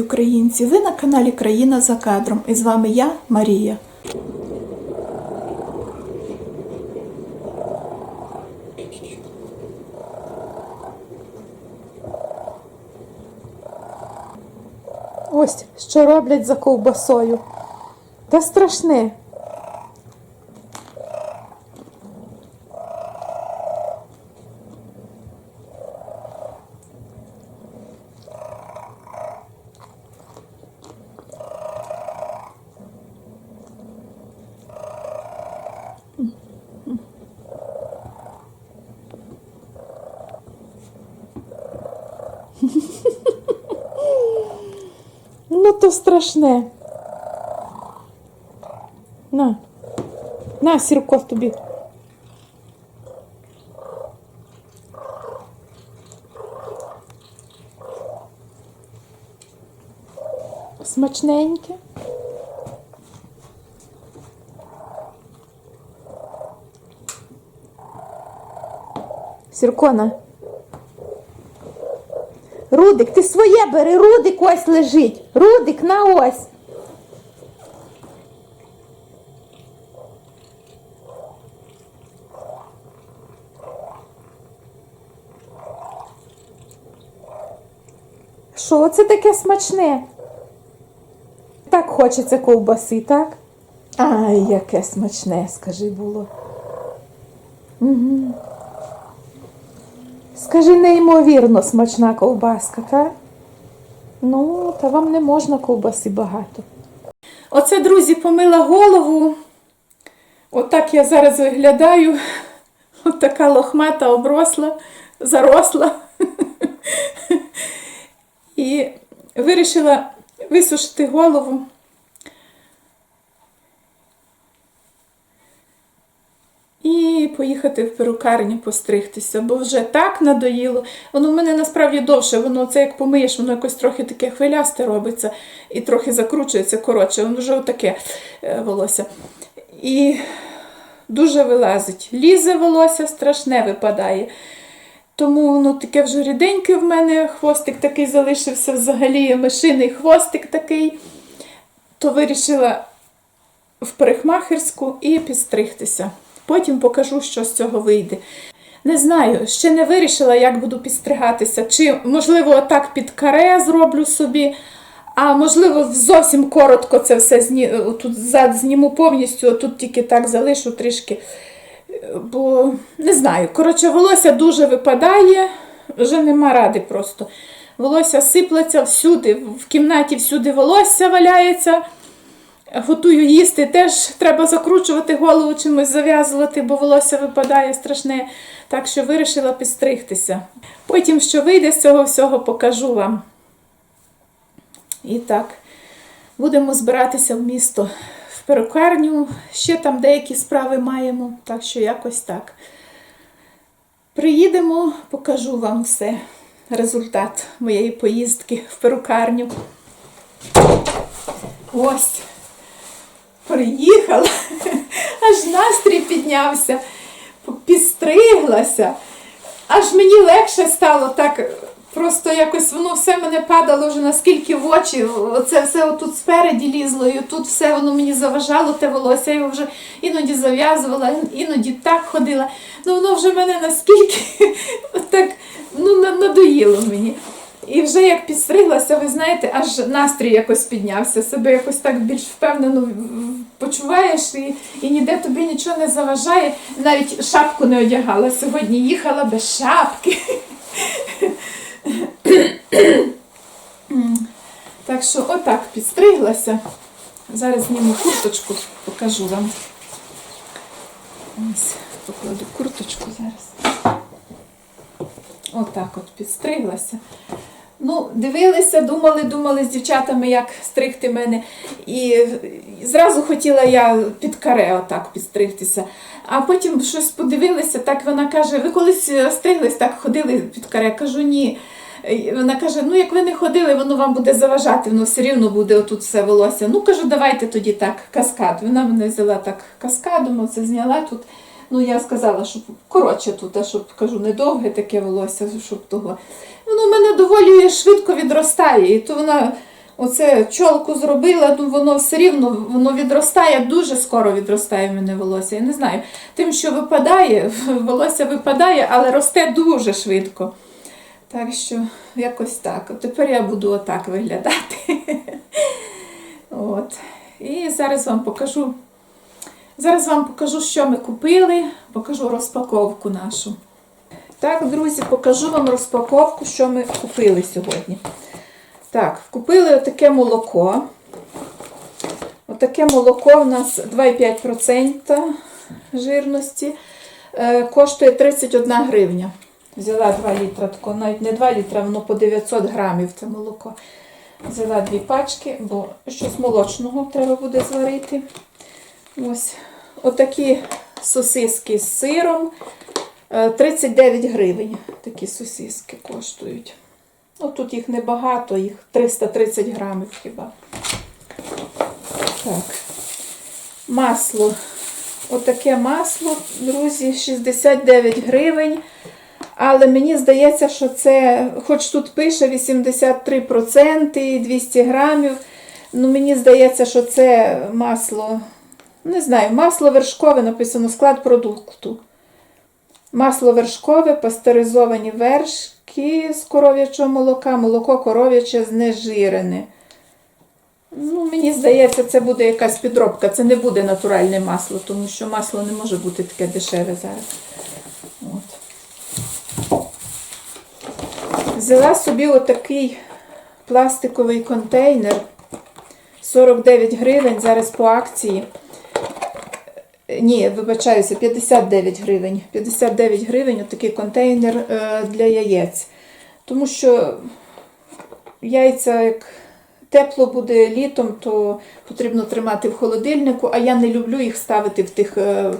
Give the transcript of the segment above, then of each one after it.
українці! Ви на каналі Країна за кадром. І з вами я, Марія. Ось що роблять за ковбасою. Та страшне. Страшне. На. На, Сірко, тобі. Смачненьке. Сіркона. Рудик, ти своє бери, Рудик ось лежить. Рудик на ось. Що це таке смачне? Так хочеться ковбаси, так? Ай, яке смачне, скажи було. Угу. Скажи, неймовірно смачна ковбаска, так? Ну, та вам не можна ковбаси багато. Оце, друзі, помила голову. Отак я зараз виглядаю. От така лохмата обросла, заросла. І вирішила висушити голову. І поїхати в перукарню постригтися, бо вже так надоїло. Воно в мене насправді довше, воно це як помиєш, воно якось трохи таке хвилясте робиться і трохи закручується коротше, воно вже отаке е, волосся. І дуже вилазить. Лізе волосся, страшне випадає. Тому воно таке вже ріденьке в мене, хвостик такий залишився взагалі, мишиний хвостик такий. То вирішила в парикмахерську і підстригтися. Потім покажу, що з цього вийде. Не знаю, ще не вирішила, як буду підстригатися. Чи, можливо, отак під каре зроблю собі, а можливо, зовсім коротко це все зні... тут зніму повністю, а тут тільки так залишу трішки. Бо не знаю. Коротше, волосся дуже випадає, вже нема ради просто. Волосся сиплеться всюди, в кімнаті всюди волосся валяється. Готую їсти, теж треба закручувати голову чимось зав'язувати, бо волосся випадає страшне. Так що вирішила підстригтися. Потім, що вийде з цього всього, покажу вам. І так, будемо збиратися в місто в перукарню. Ще там деякі справи маємо, так що якось так. Приїдемо, покажу вам все. Результат моєї поїздки в перукарню. Ось приїхала, аж настрій піднявся, підстриглася, аж мені легше стало так. Просто якось воно все мене падало вже наскільки в очі. Оце все отут спереді лізло, і тут все воно мені заважало, те волосся. Я його вже іноді зав'язувала, іноді так ходила. Ну воно вже мене наскільки так ну, надоїло мені. І вже як підстриглася, ви знаєте, аж настрій якось піднявся, себе якось так більш впевнено почуваєш і, і ніде тобі нічого не заважає. Навіть шапку не одягала. Сьогодні їхала без шапки. Так що отак підстриглася. Зараз зніму курточку, покажу вам. Ось, покладу курточку зараз. Отак от підстриглася. Ну, дивилися, думали, думали з дівчатами, як стригти мене. І зразу хотіла я під каре отак підстригтися. А потім щось подивилися, так вона каже, ви колись стриглись, так ходили під каре. Кажу, ні. Вона каже: ну як ви не ходили, воно вам буде заважати, воно все рівно буде отут все волосся. Ну кажу, давайте тоді так, каскад. Вона мене взяла так каскадом, оце зняла тут. Ну, я сказала, щоб коротше тут, а щоб кажу, недовге таке волосся, щоб того. Воно в мене доволі швидко відростає. І то вона Оце чолку зробила, ну воно все рівно воно відростає, дуже скоро відростає в мене волосся. Я не знаю. Тим, що випадає, волосся випадає, але росте дуже швидко. Так що якось так. Тепер я буду отак виглядати. От. І зараз вам покажу. Зараз вам покажу, що ми купили, покажу розпаковку нашу. Так, друзі, покажу вам розпаковку, що ми купили сьогодні. Так, купили отаке молоко. Отаке молоко у нас 2,5% жирності. Е, коштує 31 гривня. Взяла 2 літра, тако, навіть не 2 літра, воно по 900 грамів це молоко. Взяла дві пачки, бо щось молочного треба буде зварити. Ось. Отакі сосиски з сиром. Е, 39 гривень. Такі сосиски коштують. Ну, тут їх небагато, їх 330 грамів хіба. Так. Масло. Отаке масло, друзі, 69 гривень. Але мені здається, що це, хоч тут пише 83% 200 грамів. Ну, мені здається, що це масло, не знаю, масло вершкове написано склад продукту. Масло вершкове, пастеризовані вершки з коров'ячого молока, молоко коров'яче знежирене. Ну, мені здається, це буде якась підробка. Це не буде натуральне масло, тому що масло не може бути таке дешеве зараз. От. Взяла собі отакий пластиковий контейнер. 49 гривень зараз по акції. Ні, вибачаюся, 59 гривень. 59 гривень отакий контейнер е, для яєць. Тому що яйця, як тепло буде літом, то потрібно тримати в холодильнику, а я не люблю їх ставити в тих, е,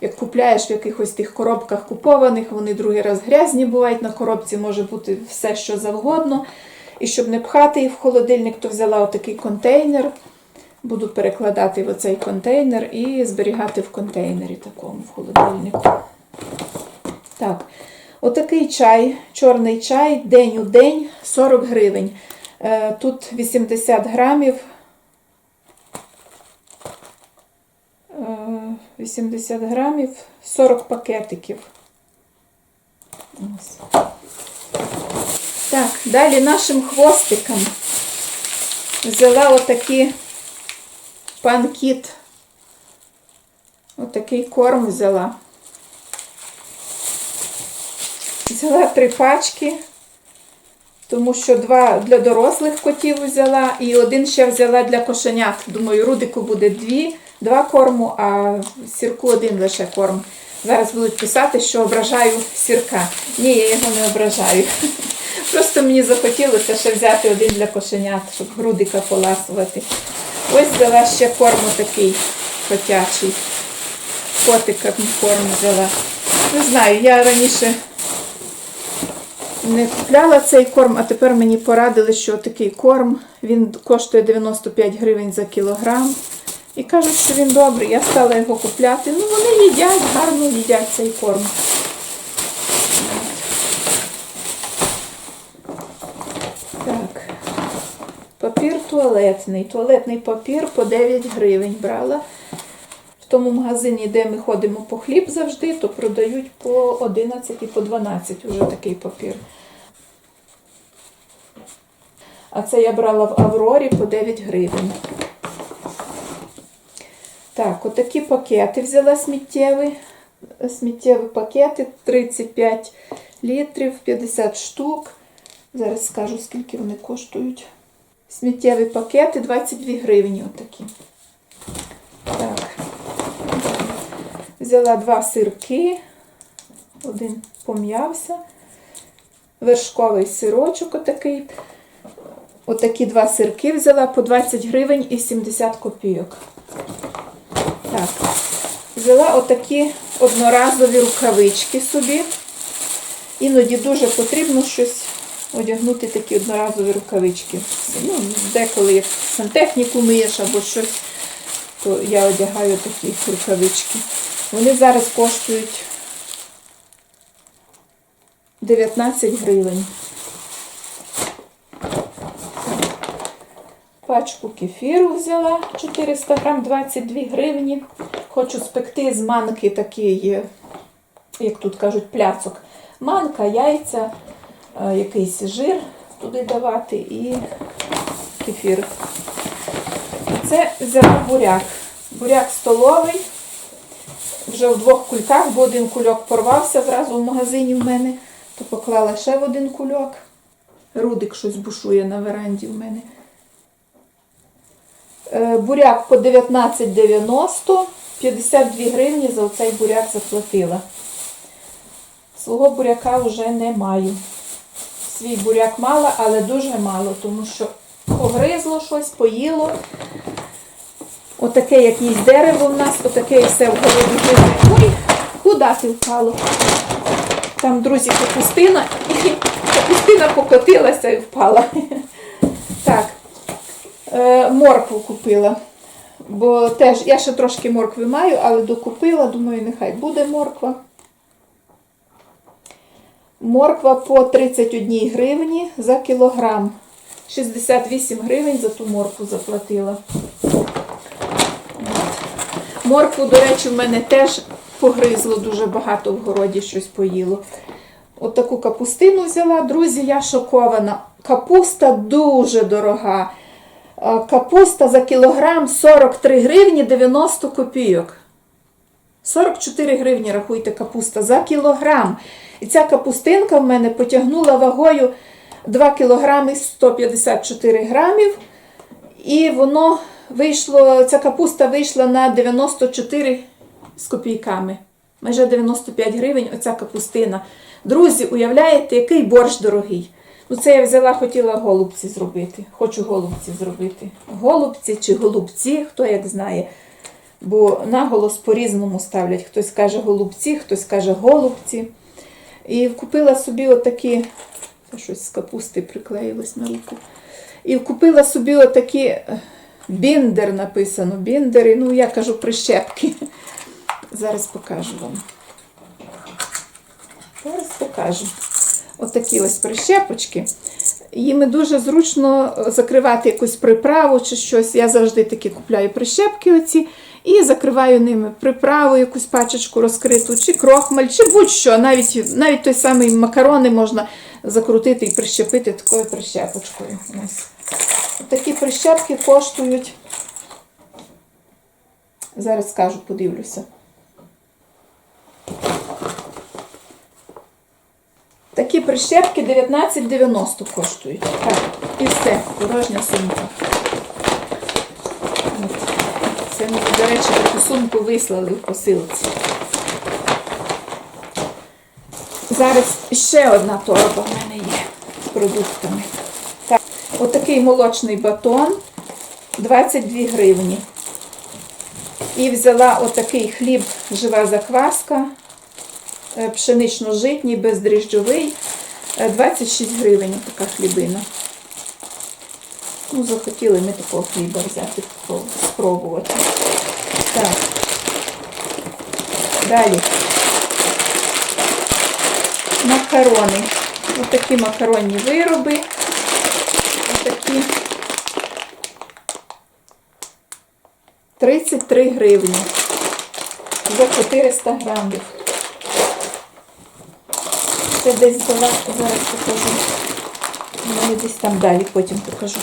як купляєш в якихось тих коробках купованих, вони другий раз грязні бувають. На коробці може бути все, що завгодно. І щоб не пхати їх в холодильник, то взяла отакий контейнер. Буду перекладати в оцей контейнер і зберігати в контейнері такому в холодильнику. Так, отакий чай, чорний чай, день у день, 40 гривень. Е, Тут 80 грамів. Е, 80 грамів, 40 пакетиків. Ось. Так, далі нашим хвостикам взяла отакі панкіт. Отакий корм взяла. Взяла три пачки, тому що два для дорослих котів взяла і один ще взяла для кошенят. Думаю, Рудику буде дві, два корму, а сірку один лише корм. Зараз будуть писати, що ображаю сірка. Ні, я його не ображаю. Просто мені захотілося ще взяти один для кошенят, щоб грудика поласувати. Ось взяла ще корм такий котячий. Котика корм взяла. Не знаю, я раніше не купляла цей корм, а тепер мені порадили, що такий корм, він коштує 95 гривень за кілограм. І кажуть, що він добрий. Я стала його купляти. Ну, вони їдять, гарно їдять цей корм. Так. Папір туалетний. Туалетний папір по 9 гривень брала. В тому магазині, де ми ходимо по хліб завжди, то продають по 11 і по 12 уже такий папір. А це я брала в Аврорі по 9 гривень. Так, отакі пакети взяла сміттєві. Сміттєві пакети 35 літрів, 50 штук. Зараз скажу, скільки вони коштують. Сміттєві пакети 22 гривні отакі. Так. Взяла два сирки. Один пом'явся. Вершковий сирочок отакий. Отакі два сирки взяла по 20 гривень і 70 копійок. Так. Взяла отакі одноразові рукавички собі. Іноді дуже потрібно щось одягнути такі одноразові рукавички. Ну, деколи як сантехніку миєш або щось, то я одягаю такі рукавички. Вони зараз коштують 19 гривень. пачку кефіру взяла 400 грам 22 гривні. Хочу спекти з манки такий, е, як тут кажуть, пляцок. Манка, яйця, якийсь жир туди давати і кефір. Це взяла буряк. Буряк столовий. Вже в двох кульках, бо один кульок порвався зразу в магазині в мене, то поклала ще в один кульок. Рудик щось бушує на веранді в мене. Е, Буряк по 19,90, 52 гривні за оцей буряк заплатила. Свого буряка вже не маю. Свій буряк мала, але дуже мало, тому що погризло щось, поїло. Отаке якесь дерево в нас, отаке і все в городі живе. Ой, куди ти впало? Там, друзі, капустина, капустина покотилася і впала. Так, е, моркву купила. Бо теж я ще трошки моркви маю, але докупила, думаю, нехай буде морква. Морква по 31 гривні за кілограм. 68 гривень за ту моркву заплатила. Моркву, до речі, в мене теж погризло дуже багато в городі щось поїло. От таку капустину взяла. Друзі, я шокована. Капуста дуже дорога. Капуста за кілограм 43 гривні 90 копійок. 44 гривні, рахуйте, капуста за кілограм. І ця капустинка в мене потягнула вагою 2 кілограми 154 грамів. І воно вийшло, ця капуста вийшла на 94 з копійками. Майже 95 гривень оця капустина. Друзі, уявляєте, який борщ дорогий. Ну, це я взяла, хотіла голубці зробити. Хочу голубці зробити. Голубці чи голубці, хто як знає. Бо наголос по-різному ставлять. Хтось каже голубці, хтось каже голубці. І купила собі отакі, щось з капусти приклеїлось на руку. І купила собі отакі е, біндер написано. Біндери, ну я кажу прищепки. Зараз покажу вам. Зараз покажу. Отакі ось прищепочки. Їми дуже зручно закривати якусь приправу чи щось. Я завжди такі купляю прищепки оці і закриваю ними приправу, якусь пачечку розкриту, чи крохмаль, чи будь-що. Навіть, навіть той самий макарони можна закрутити і прищепити такою прищепочкою. Ось. Такі прищепки коштують. Зараз скажу, подивлюся. Такі прищепки 19,90 коштують. Так, і все, порожня сумка. Це мені, до речі, таку сумку вислали в посилці. Зараз ще одна торба в мене є з продуктами. Так, отакий молочний батон 22 гривні. І взяла отакий хліб, жива закваска, пшенично-житній, бездріжджовий, е, 26 гривень така хлібина. Ну, захотіли ми такого хліба взяти, спробувати. Так. Далі. Макарони. Ось такі макаронні вироби. Ось такі 33 гривні за 400 грамів. Це десь була, зараз покажу. Ну, десь там далі потім покажу.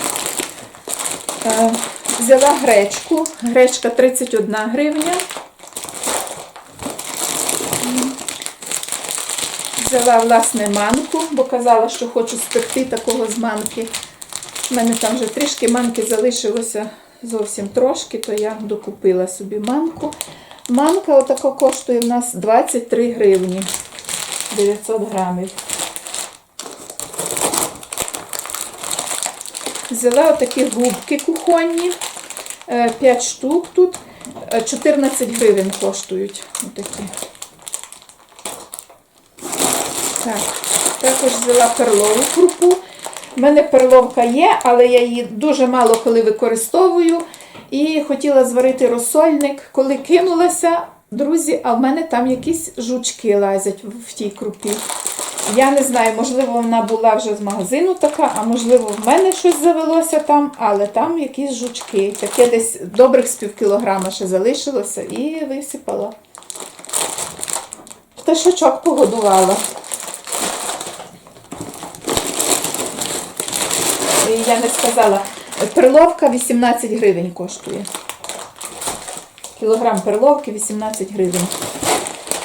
Е, взяла гречку. Гречка 31 гривня. Взяла власне манку, бо казала, що хочу спекти такого з манки. У мене там вже трішки манки залишилося зовсім трошки, то я докупила собі манку. Манка отако коштує в нас 23 гривні 900 грамів. Взяла отакі губки кухонні, 5 штук тут, е, 14 гривень коштують. Отакі. Так, також взяла перлову крупу. У мене перловка є, але я її дуже мало коли використовую. І хотіла зварити розсольник. Коли кинулася, друзі, а в мене там якісь жучки лазять в тій крупі. Я не знаю, можливо, вона була вже з магазину така, а можливо, в мене щось завелося там, але там якісь жучки. Таке десь добрих з пів кілограма ще залишилося і висипала. Пташачок погодувала. І я не сказала, перловка 18 гривень коштує. Кілограм перловки 18 гривень.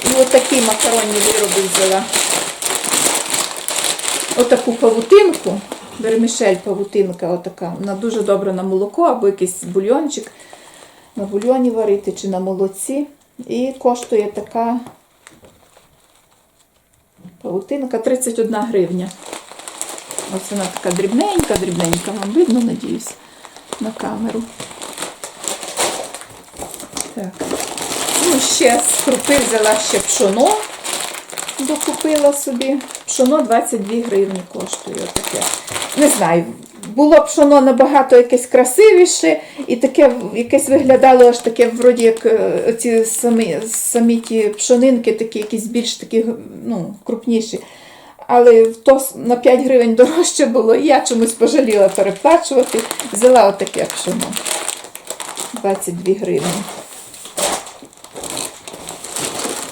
І отакі макаронні вироби взяла. Отаку павутинку, вермішель павутинка, отака. Вона дуже добра на молоко або якийсь бульйончик. На бульйоні варити чи на молоці. І коштує така павутинка 31 гривня. Ось вона така дрібненька, дрібненька. Вам видно, надіюсь, на камеру. Так. Ну, ще з крупи взяла ще пшоно. Докупила собі. Пшоно 22 гривні коштує таке. Не знаю, було пшоно набагато якесь красивіше, і таке якесь виглядало аж таке, вроді як е, ці самі, самі ті пшонинки, такі якісь більш такі ну, крупніші. Але то на 5 гривень дорожче було, і я чомусь пожаліла переплачувати. Взяла отаке пшоно. 22 гривні.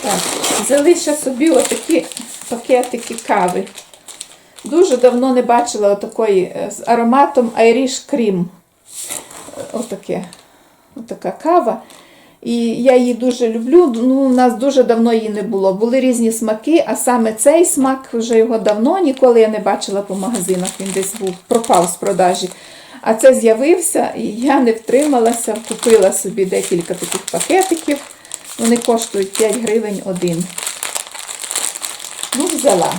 Так, взяли ще собі отакі пакетики кави. Дуже давно не бачила отакої е, з ароматом Irish Cream. Отаке. Отака кава. І я її дуже люблю. Ну, у нас дуже давно її не було. Були різні смаки, а саме цей смак вже його давно ніколи я не бачила по магазинах. Він десь був пропав з продажі. А це з'явився, і я не втрималася, купила собі декілька таких пакетиків. Вони коштують 5 гривень один. Ну, взяла.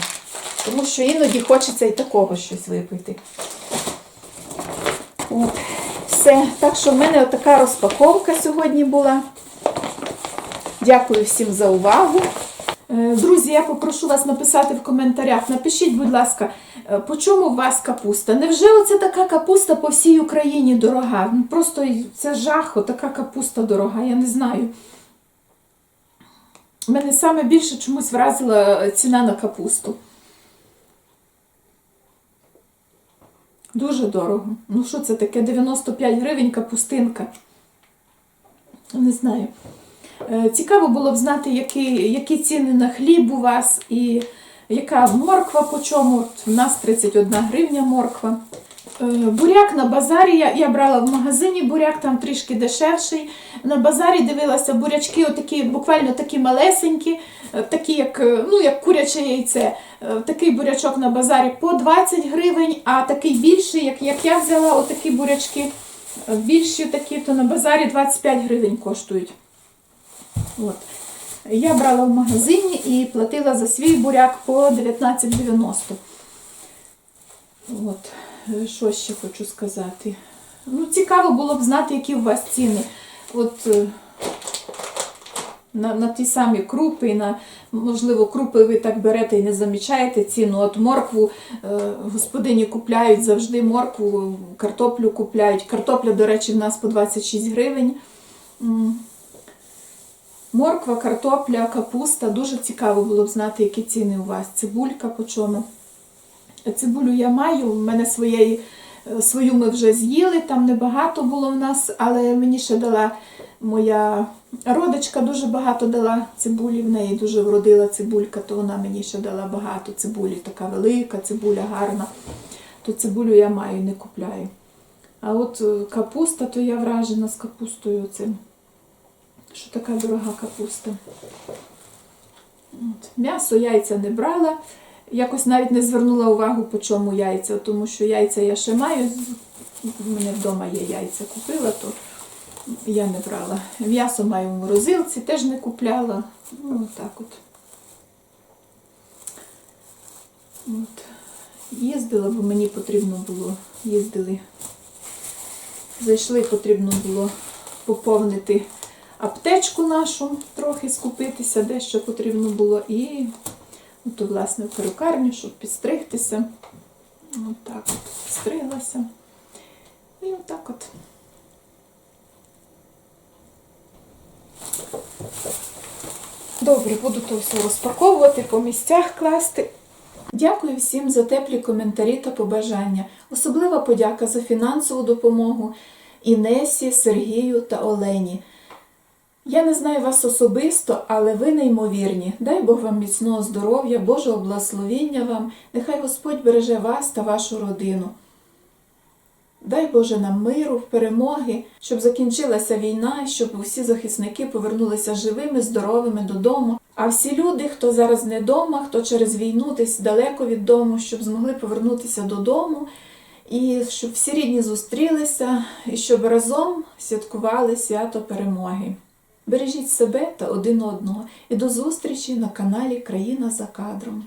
Тому що іноді хочеться і такого щось випити. От, все. Так що в мене така розпаковка сьогодні була. Дякую всім за увагу. Е, Друзі, я попрошу вас написати в коментарях. Напишіть, будь ласка, е, по чому у вас капуста? Невже оце така капуста по всій Україні дорога? Просто це жах, така капуста дорога, я не знаю. Мене саме більше чомусь вразила ціна на капусту. Дуже дорого. Ну що це таке? 95 гривень капустинка. Не знаю. Е, Цікаво було б знати, які, які ціни на хліб у вас і яка морква по чому. У нас 31 гривня морква. Е, Буряк на базарі. Я, я брала в магазині буряк, там трішки дешевший. На базарі дивилася бурячки, отакі, буквально такі малесенькі, е, такі як, е, ну, як куряче яйце. Такий бурячок на базарі по 20 гривень, а такий більший, як, як я взяла, отакі бурячки більші такі, то на базарі 25 гривень коштують. От. Я брала в магазині і платила за свій буряк по 19,90. От. Е, Що ще хочу сказати? Ну, цікаво було б знати, які у вас ціни. От е, на, на ті самі крупи, на, можливо, крупи ви так берете і не замічаєте ціну. От моркву е, господині купляють завжди моркву, картоплю купляють. Картопля, до речі, в нас по 26 гривень. Морква, картопля, капуста. Дуже цікаво було б знати, які ціни у вас. Цибулька по чому. Цибулю я маю, в мене своєї, е, свою ми вже з'їли, там небагато було в нас, але мені ще дала моя родичка, дуже багато дала цибулі, в неї дуже вродила цибулька, то вона мені ще дала багато цибулі, така велика цибуля, гарна. То цибулю я маю, не купляю. А от е, капуста, то я вражена з капустою цим. Що така дорога капуста. От. М'ясо, яйця не брала. Якось навіть не звернула увагу, по чому яйця, тому що яйця я ще маю. У мене вдома є яйця купила, то я не брала. М'ясо маю в морозилці, теж не купляла. Ну, так от. от. Їздила, бо мені потрібно було. Їздили. Зайшли, потрібно було поповнити аптечку нашу, трохи скупитися, дещо потрібно було. І от, власне, в перукарню, щоб підстригтися. От так от стриглася. І отак от. Добре, буду то все розпаковувати, по місцях класти. Дякую всім за теплі коментарі та побажання. Особлива подяка за фінансову допомогу Інесі, Сергію та Олені. Я не знаю вас особисто, але ви неймовірні. Дай Бог вам міцного здоров'я, Божого благословіння вам. Нехай Господь береже вас та вашу родину. Дай Боже нам миру, перемоги, щоб закінчилася війна, щоб усі захисники повернулися живими, здоровими додому. А всі люди, хто зараз не вдома, хто через війну десь далеко від дому, щоб змогли повернутися додому, і щоб всі рідні зустрілися, і щоб разом святкували свято перемоги. Бережіть себе та один одного і до зустрічі на каналі Країна за кадром.